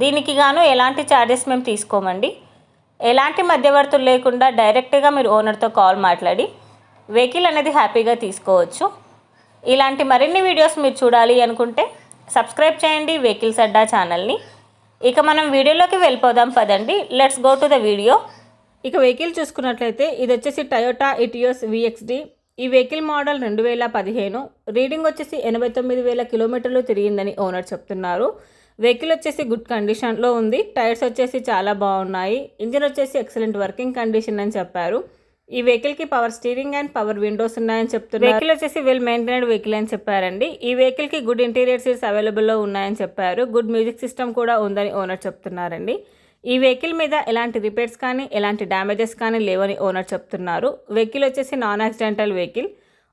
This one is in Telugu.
దీనికి గాను ఎలాంటి ఛార్జెస్ మేము తీసుకోమండి. ఎలాంటి మధ్యవర్తులు లేకుండా డైరెక్ట్గా మీరు ఓనర్తో కాల్ మాట్లాడి వెహికల్ అనేది హ్యాపీగా తీసుకోవచ్చు. ఇలాంటి మరిన్ని వీడియోస్ మీరు చూడాలి అనుకుంటే సబ్స్క్రైబ్ చేయండి వెహికల్స్ అడ్డా ఛానల్ని ఇక మనం వీడియోలోకి వెళ్ళిపోదాం పదండి. Let's go to the video ఇక వెహికల్ చూసుకున్నట్లయితే ఇది వచ్చేసి టయోటా ఇటియోస్ విఎక్స్డి ఈ వెహికల్ మోడల్ రెండు వేల పదిహేను. రీడింగ్ వచ్చేసి ఎనభై తొమ్మిది వేల కిలోమీటర్లు తిరిగిందని ఓనర్ చెప్తున్నారు. వెహికల్ వచ్చేసి గుడ్ కండిషన్లో ఉంది. టైర్స్ వచ్చేసి చాలా బాగున్నాయి. ఇంజిన్ వచ్చేసి ఎక్సలెంట్ వర్కింగ్ కండిషన్ అని చెప్పారు. ఈ వెహికల్కి power steering and power windows ఉన్నాయని చెప్తున్నారు. వెహికల్ వచ్చేసి వెల్ మెయింటైన్డ్ వెహికల్ అని చెప్పారండి. ఈ వెహికల్కి గుడ్ ఇంటీరియర్ సీట్స్ అవైలబుల్లో ఉన్నాయని చెప్పారు. గుడ్ మ్యూజిక్ సిస్టమ్ కూడా ఉందని ఓనర్ చెప్తున్నారండి. ఈ వెహికల్ మీద ఎలాంటి రిపేర్స్ కానీ ఎలాంటి డ్యామేజెస్ కానీ లేవని ఓనర్ చెప్తున్నారు. వెహికల్ వచ్చేసి నాన్ యాక్సిడెంటల్ వెహికల్.